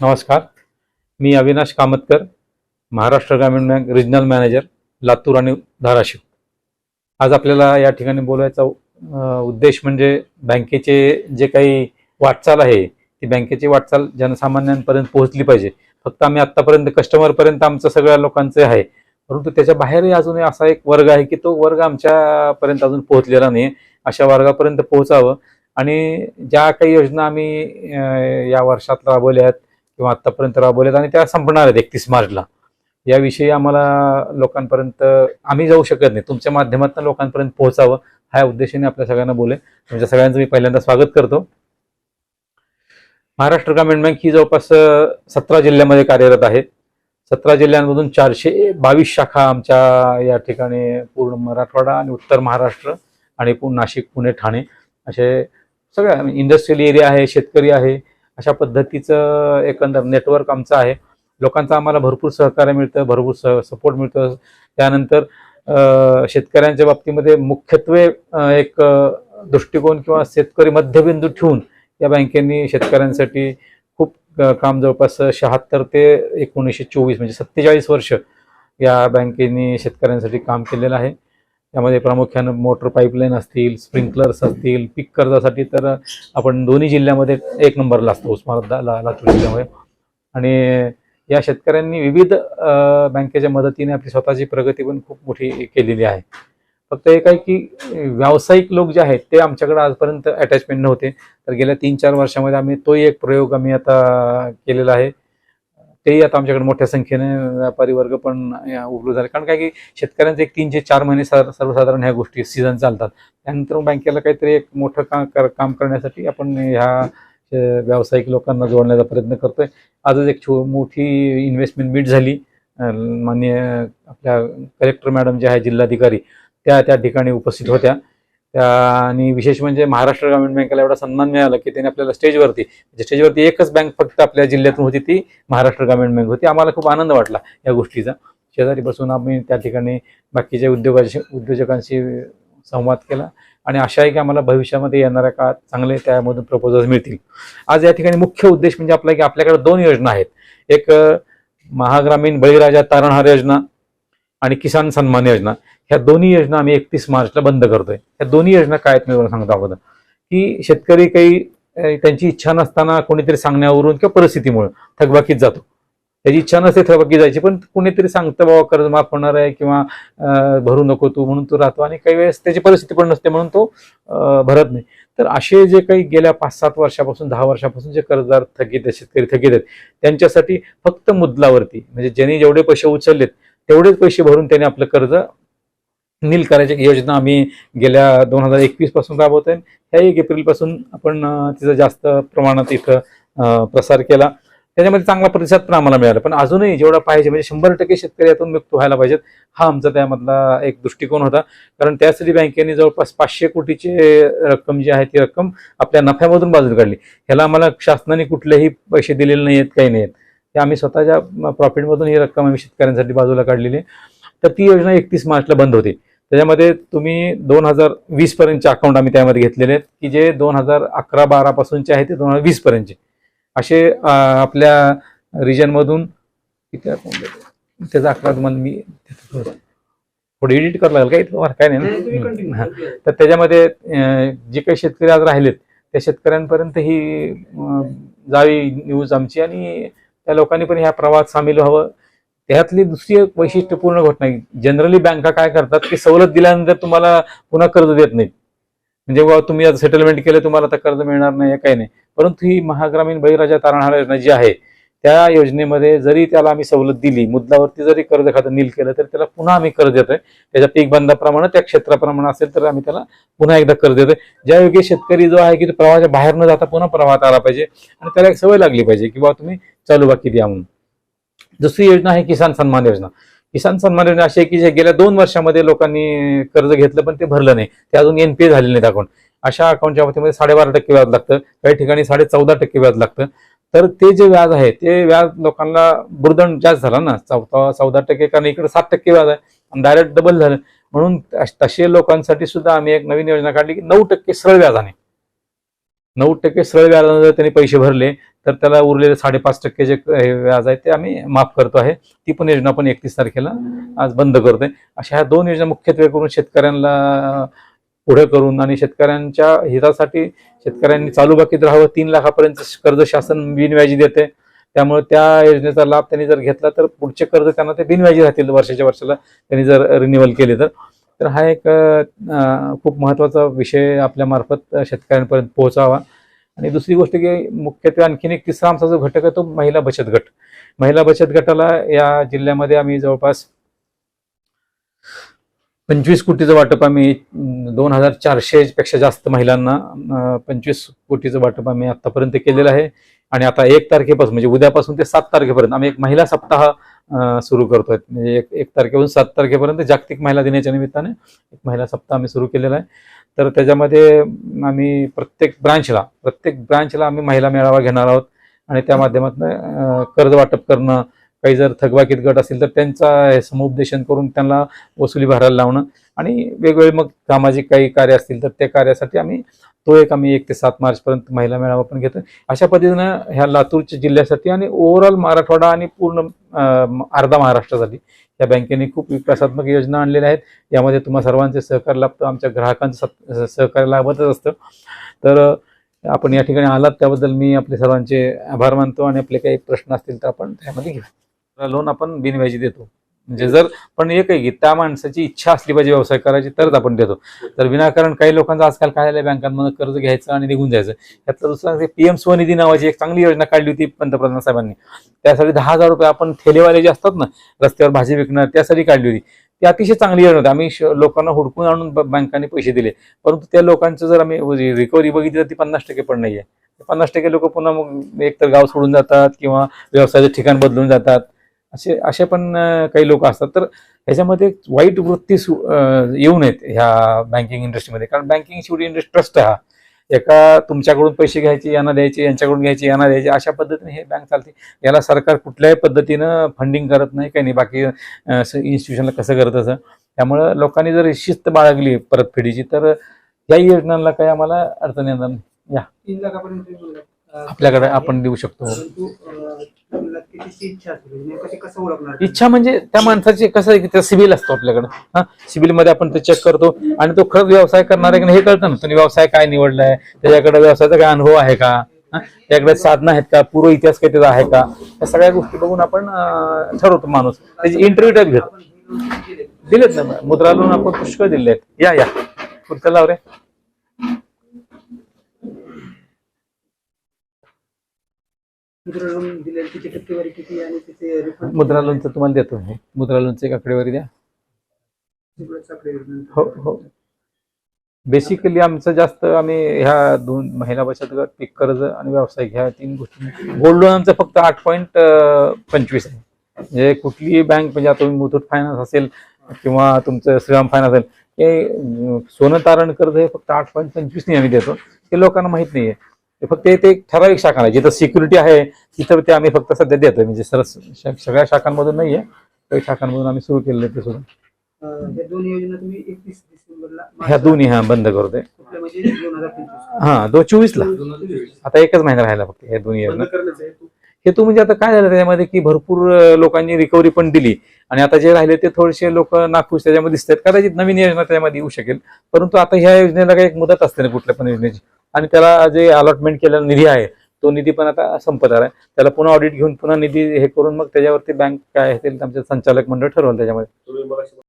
नमस्कार. मी अविनाश कामतकर महाराष्ट्र ग्रामीण bank regional manager Latur आणि धाराशिव. आज आपल्याला या ठिकाणी बोलायचा उद्देश म्हणजे बँकेचे जे काही वाटचाल आहे ती बँकेची वाटचाल जनसामान्यांपर्यंत पोहोचली पाहिजे. फक्त आम्ही आत्तापर्यंत कस्टमरपर्यंत आमचं सगळ्या लोकांचे आहे. परंतु त्याच्या बाहेरही अजूनही असा एक वर्ग आहे की तो वर्ग आमच्यापर्यंत अजून पोहोचलेला नाही अशा वर्गापर्यंत पोहोचावं. आणि ज्या काही योजना आम्ही या वर्षात राबवल्या आहेत किंवा आतापर्यंत राबवल्यात आणि त्या संपणार आहेत एकतीस मार्चला. याविषयी आम्हाला लोकांपर्यंत आम्ही जाऊ शकत नाही. तुमच्या माध्यमातून लोकांपर्यंत पोहोचावं ह्या उद्देशाने आपल्या सगळ्यांना बोले तुमच्या सगळ्यांचं मी पहिल्यांदा स्वागत करतो. महाराष्ट्र ग्रामीण बँक ही जवळपास सतरा जिल्ह्यामध्ये कार्यरत आहे. सतरा जिल्ह्यांमधून चारशे बावीस शाखा आमच्या या ठिकाणी पूर्ण मराठवाडा आणि उत्तर महाराष्ट्र आणि नाशिक पुणे ठाणे असे सगळ्या इंडस्ट्रियल एरिया आहे शेतकरी आहे अशा पद्धतीचं एकंदर नेटवर्क आमचं आहे. लोकांचं आम्हाला भरपूर सहकार्य मिळतं भरपूर स सपोर्ट मिळतं. त्यानंतर शेतकऱ्यांच्या बाबतीमध्ये मुख्यत्वे एक दृष्टिकोन किंवा शेतकरी मध्यबिंदू ठेवून या बँकेने शेतकऱ्यांसाठी खूप काम जवळपास शहात्तर ते एकोणीसशे चोवीस म्हणजे सत्तेचाळीस वर्ष या बँकेने शेतकऱ्यांसाठी काम केलेलं आहे. त्यामध्ये प्रामुख्यानं मोटर पाईपलाईन असतील स्प्रिंकलर्स असतील पीक कर्जासाठी तर आपण दोन्ही जिल्ह्यामध्ये एक नंबरला असतो उस्मानाबाद लातूर जिल्ह्यामध्ये आणि या शेतकऱ्यांनी विविध बँकेच्या मदतीने आपली स्वतःची प्रगती पण खूप मोठी केलेली आहे. फक्त एक आहे की व्यावसायिक लोक जे आहेत ते आमच्याकडे आजपर्यंत अटॅचमेंट नव्हते. तर गेल्या तीन चार वर्षामध्ये आम्ही तोही एक प्रयोग आम्ही आता केलेला आहे. तेही आता आमच्याकडे मोठ्या संख्येने व्यापारी वर्ग पण उपलब्ध झाले. कारण काय की शेतकऱ्यांचे एक तीन ते चार महिने सर्वसाधारण ह्या गोष्टी सीझन चालतात. त्यानंतर बँकेला काहीतरी एक मोठं काम कर काम करण्यासाठी आपण ह्या व्यावसायिक लोकांना जोडण्याचा प्रयत्न करतोय. आजच एक छो मोठी इन्व्हेस्टमेंट मीट झाली. मान्य माननीय आपल्या कलेक्टर मॅडम जे आहे जिल्हाधिकारी त्या त्या ठिकाणी उपस्थित होत्या. आणि विशेष म्हणजे महाराष्ट्र ग्रामीण बँकेला एवढा सन्मान मिळाला की त्याने आपल्याला स्टेजवरती म्हणजे स्टेजवरती एकच बँक फक्त आपल्या जिल्ह्यातून होती ती महाराष्ट्र ग्रामीण बँक होती. आम्हाला खूप आनंद वाटला या गोष्टीचा. शेजारी बसून आम्ही त्या ठिकाणी बाकीच्या उद्योगाशी उद्योजकांशी संवाद केला आणि आशा आहे की आम्हाला भविष्यामध्ये येणाऱ्या काळात चांगले त्यामधून प्रपोजल्स मिळतील. आज या ठिकाणी मुख्य उद्देश म्हणजे आपला की आपल्याकडे दोन योजना आहेत. एक महाग्रामीण बळीराजा तारणहार योजना आणि किसान सन्मान योजना ह्या दोन्ही योजना आम्ही एकतीस मार्चला बंद करतोय. ह्या दोन्ही योजना काय आहेत मी तुम्हाला सांगतो अगोदर. की शेतकरी काही त्यांची इच्छा नसताना कोणीतरी सांगण्यावरून किंवा परिस्थितीमुळे थकबाकीत जातो. त्याची इच्छा नसते थकबाकी जायची पण कोणीतरी सांगतं बाबा कर्ज माफ होणार आहे किंवा भरू नको तू म्हणून तो राहतो. आणि काही वेळेस त्याची परिस्थिती पण नसते म्हणून तो भरत नाही. तर असे जे काही गेल्या पाच सात वर्षापासून दहा वर्षापासून जे कर्जदार थकीत आहेत शेतकरी थकीत आहेत त्यांच्यासाठी फक्त मुदलावरती म्हणजे ज्यांनी जेवढे पैसे उचललेत तेवढेच पैसे भरून त्याने आपलं कर्ज नील करायची योजना आम्ही गेल्या दोन हजार एकवीसपासून राबवतोय. ह्या एक एप्रिलपासून आपण तिचा जास्त प्रमाणात इथं प्रसार केला. त्याच्यामध्ये चांगला प्रतिसाद पण आम्हाला मिळाला. पण अजूनही जेवढा पाहिजे म्हणजे शंभर टक्के शेतकरी यातून मुक्त व्हायला पाहिजेत हा आमचा त्यामधला एक दृष्टिकोन होता. कारण त्यासाठी बँकेने जवळपास पाचशे कोटीची रक्कम जी आहे ती रक्कम आपल्या नफ्यामधून बाजूला काढली. ह्याला आम्हाला शासनाने कुठलेही पैसे दिलेले नाही आहेत काही नाही आहेत ते आम्ही स्वतःच्या प्रॉफिटमधून ही रक्कम आम्ही शेतकऱ्यांसाठी बाजूला काढलेली आहे. तर ती योजना एकतीस मार्चला बंद होती त्याच्यामध्ये तुम्ही दोन हजार वीस पर्यंतचे अकाउंट आम्ही त्यामध्ये घेतलेले आहेत की जे दोन हजार अकरा बारा पासूनचे आहे ते दोन हजार वीस पर्यंतचे असे आपल्या रिजनमधून किती आहे? त्याचा अकरा तुम्हाला मी थोडं एडिट करावं लागेल काही तुम्हाला काय नाही ना. तर त्याच्यामध्ये जे काही शेतकरी आज राहिलेत त्या शेतकऱ्यांपर्यंत ही जावी न्यूज आमची आणि त्या लोकांनी पण ह्या प्रवाहात सामील व्हावं. त्यातली दुसरी एक वैशिष्ट्यपूर्ण घटना जनरली बँका काय करतात की सवलत दिल्यानंतर तुम्हाला पुन्हा कर्ज देत नाहीत. म्हणजे बाबा तुम्ही आता सेटलमेंट केलं तुम्हाला आता कर्ज मिळणार नाही काही नाही. परंतु ही महाग्रामीण बळीराजा तारणहार योजना जी आहे त्या योजनेमध्ये जरी त्याला आम्ही सवलत दिली मुद्दावरती जरी कर्ज खातं नील केलं तर त्याला पुन्हा आम्ही कर्ज देतोय. त्याच्या पीक बंदाप्रमाणे त्या क्षेत्राप्रमाणे असेल तर आम्ही त्याला पुन्हा एकदा कर्ज देतोय. ज्या योग्य शेतकरी जो आहे की तो प्रवाहाच्या बाहेर न जाता पुन्हा प्रवाहात आला पाहिजे आणि त्याला एक सवय लागली पाहिजे की बाबा तुम्ही चालू बाकी द्या म्हणून. दुसरी योजना आहे किसान सन्मान योजना. किसान सन्मान योजना अशी आहे की जे गेल्या दोन वर्षामध्ये लोकांनी कर्ज घेतलं पण ते भरलं नाही. ते अजून एनपीए झालेले नाहीत अकाउंट. अशा अकाउंटच्या बाबतीमध्ये साडेबारा टक्के व्याज लागतं. काही ठिकाणी साडे चौदा टक्के व्याज लागतं. तर ते जे व्याज आहे ते व्याज लोकांना बुरदंड जास्त झाला ना. चौदा चौदा टक्के कारण इकडे सात टक्के व्याज आहे. आणि डायरेक्ट डबल झालं. म्हणून तसे लोकांसाठी सुद्धा आम्ही एक नवीन योजना काढली की नऊ टक्के सरळ व्याजाने. नऊ टक्के सरळ व्याजाने जर त्यांनी पैसे भरले तर त्याला उरलेले साडेपाच टक्के जे हे व्याज आहे ते आम्ही माफ करतो आहे. ती पण योजना पण एकतीस तारखेला आज बंद करतोय. अशा ह्या दोन योजना मुख्यत्वे करून शेतकऱ्यांना पुढे करून आणि शेतकऱ्यांच्या हितासाठी शेतकऱ्यांनी चालू बाकीत राहावं. तीन लाखापर्यंत कर्ज शासन बिनव्याजी देते. त्यामुळे त्या योजनेचा लाभ त्यांनी जर घेतला तर पुढचे कर्ज त्यांना ते बिनव्याजी राहतील वर्षाच्या वर्षाला. त्यांनी जर रिन्युअल केले तर. तर हा एक खूप महत्त्वाचा विषय आपल्या मार्फत शेतकऱ्यांपर्यंत पोहोचावा. आणि दुसरी गोष्ट की मुख्यत्वे आणखीन एक तिसरा आमचा जो घटक आहे तो महिला बचत गट. महिला बचत गटाला या जिल्ह्यामध्ये आम्ही जवळपास पंचवीस कोटीचं वाटप आम्ही दोन हजार चारशे पेक्षा जास्त महिलांना पंचवीस कोटीचं वाटप आम्ही आतापर्यंत केलेलं आहे. आणि आता एक तारखेपासून म्हणजे उद्यापासून ते सात तारखेपर्यंत आम्ही एक महिला सप्ताह सुरू करतोय. म्हणजे एक एक तारखेपासून सात तारखेपर्यंत जागतिक महिला दिनाच्या निमित्ताने एक महिला सप्ताह आम्ही सुरू केलेला आहे. तर त्याच्यामध्ये आम्ही प्रत्येक ब्रांचला प्रत्येक ब्रांचला आम्ही महिला मेळावा घेणार आहोत. आणि त्या माध्यमातून कर्ज वाटप करणं काही जर थकबाकीत गट असेल तर त्यांचा समुपदेशन करून त्यांना वसुली भरायला लावणं आणि वेगवेगळे मग सामाजिक काही कार्य असतील तर त्या कार्यासाठी आम्ही तो एक आम्ही एक ते सात मार्चपर्यंत महिला मेळावा पण घेतो. अशा पद्धतीनं ह्या लातूरच्या जिल्ह्यासाठी आणि ओव्हरऑल मराठवाडा आणि पूर्ण अर्धा महाराष्ट्रासाठी या बँकेने खूप विकासात्मक योजना आणलेल्या आहेत. यामध्ये तुम्हा सर्वांचे सहकार्य लाभतं आमच्या ग्राहकांचं सहकार्य लाभतच असतं. तर आपण या ठिकाणी आलात त्याबद्दल मी आपले सर्वांचे आभार मानतो आणि आपले काही प्रश्न असतील तर आपण त्यामध्ये घेऊ. लोन आपण बिनव्याजी देतो. म्हणजे जर पण एक आहे की त्या माणसाची इच्छा असली पाहिजे व्यवसाय करायची तरच आपण देतो. तर विनाकारण काही लोकांचं आजकाल काय झालं बँकांमधून कर्ज घ्यायचं आणि निघून जायचं. यातलं दुसरं म्हणजे पीएम स्वनिधी नावाची एक चांगली योजना काढली होती पंतप्रधान साहेबांनी. त्यासाठी दहा हजार रुपये आपण ठेलेवाले जे असतात ना रस्त्यावर भाजी विकणार त्यासाठी काढली होती. ती अतिशय चांगली योजना होती. आम्ही श- लोकांना हुडकून आणून बँकांनी पैसे दिले. परंतु त्या लोकांचं जर आम्ही म्हणजे रिकव्हरी बघितली तर ती पन्नास टक्के पण नाही आहे पन्नास टक्के लोक पुन्हा मग एकतर गाव सोडून जातात किंवा व्यवसायाचं ठिकाण बदलून जातात. असे असे पण काही लोक असतात. तर ह्याच्यामध्ये वाईट वृत्ती सु- येऊ नयेत ह्या बँकिंग इंडस्ट्रीमध्ये कारण बँकिंग शेवटी इंडस्ट्री ट्रस्ट हा. एका तुमच्याकडून पैसे घ्यायचे यांना द्यायचे यांच्याकडून घ्यायचे यांना द्यायचे अशा पद्धतीने हे बँक चालते. याला सरकार कुठल्याही पद्धतीनं फंडिंग करत नाही काही नाही. बाकी इन्स्टिट्यूशनला कसं करत असं. त्यामुळं लोकांनी जर शिस्त बाळगली परतफेडीची तर या योजनांना काही आम्हाला अडचण येणार नाही. तीन तुम्ही आपल्याकडे आपण देऊ शकतो. तुम्ही त्याची इच्छा म्हणजे त्या माणसाची कसं आहे की त्या सिबिल असतो आपल्याकडे. हा सिबिलमध्ये आपण ते चेक करतो आणि तो खरंच व्यवसाय करणार आहे की नाही हे कळतं ना. त्याने व्यवसाय काय निवडलाय? त्याच्याकडे व्यवसायाचा काय अनुभव आहे का? त्याच्याकडे साधनं आहेत का? पूर्व इतिहास काही त्याचा आहे का? या सगळ्या गोष्टी बघून आपण ठरवतो माणूस. त्याची इंटरव्ह्यू टाईप घेतो. दिलेत ना मुद्रा लोन आपण पुष्कळ दिले आहेत. या या. पुढचं लाव रे. मुद्रा लोन दिले त्याची टक्केवारी किती आणि त्याचे रिफंड मुद्रा लोनचं तुम्हाला देतो हे मुद्रा लोनचं एक आकडेवारी द्या. हो हो. बेसिकली आमचं जास्त आम्ही ह्या दोन महिला बचत गट पीक कर्ज आणि व्यावसायिक ह्या तीन गोष्टी गोल्ड लोन आमचं फक्त आठ पॉईंट पंचवीस आहे. म्हणजे कुठलीही बँक म्हणजे आता तुम्ही मुथूट फायनान्स असेल किंवा तुमचं श्रीराम फायनान्स असेल हे अं, सोनं तारण कर्ज हे फक्त आठ पॉईंट पंचवीसनी आम्ही देतो. ते लोकांना माहीत नाहीये. फक्त ते एक ठराविक शाखा आहे. जिथं सिक्युरिटी आहे तिथं ते आम्ही फक्त सध्या देतोय. म्हणजे सर सगळ्या शाखांमधून नाहीये. काही शाखांमधून आम्ही सुरू केलेलं आहे ते सुद्धा ह्या ह्या दोन्ही हा बंद करतोय म्हणजे हा दोन चोवीस. ला आता एकच महिना राहिला फक्त हे दोन्ही योजना. हे तू म्हणजे आता काय झालं त्याच्यामध्ये की भरपूर लोकांनी रिकव्हरी पण दिली. आणि आता जे राहिले ते थोडेसे लोक नाखुश त्याच्यामध्ये दिसतात. कदाचित नवीन योजना त्याच्यामध्ये येऊ शकेल. परंतु आता ह्या योजनेला काही एक मुदत असते ना कुठल्या पण योजनेची? आणि त्याला जे अलॉटमेंट केलेला निधी आहे तो निधी पण आता संपत आहे त्याला पुन्हा ऑडिट घेऊन पुन्हा निधी हे करून मग त्याच्यावरती बँक काय असेल आमचे संचालक मंडळ ठरवलं त्याच्यामध्ये.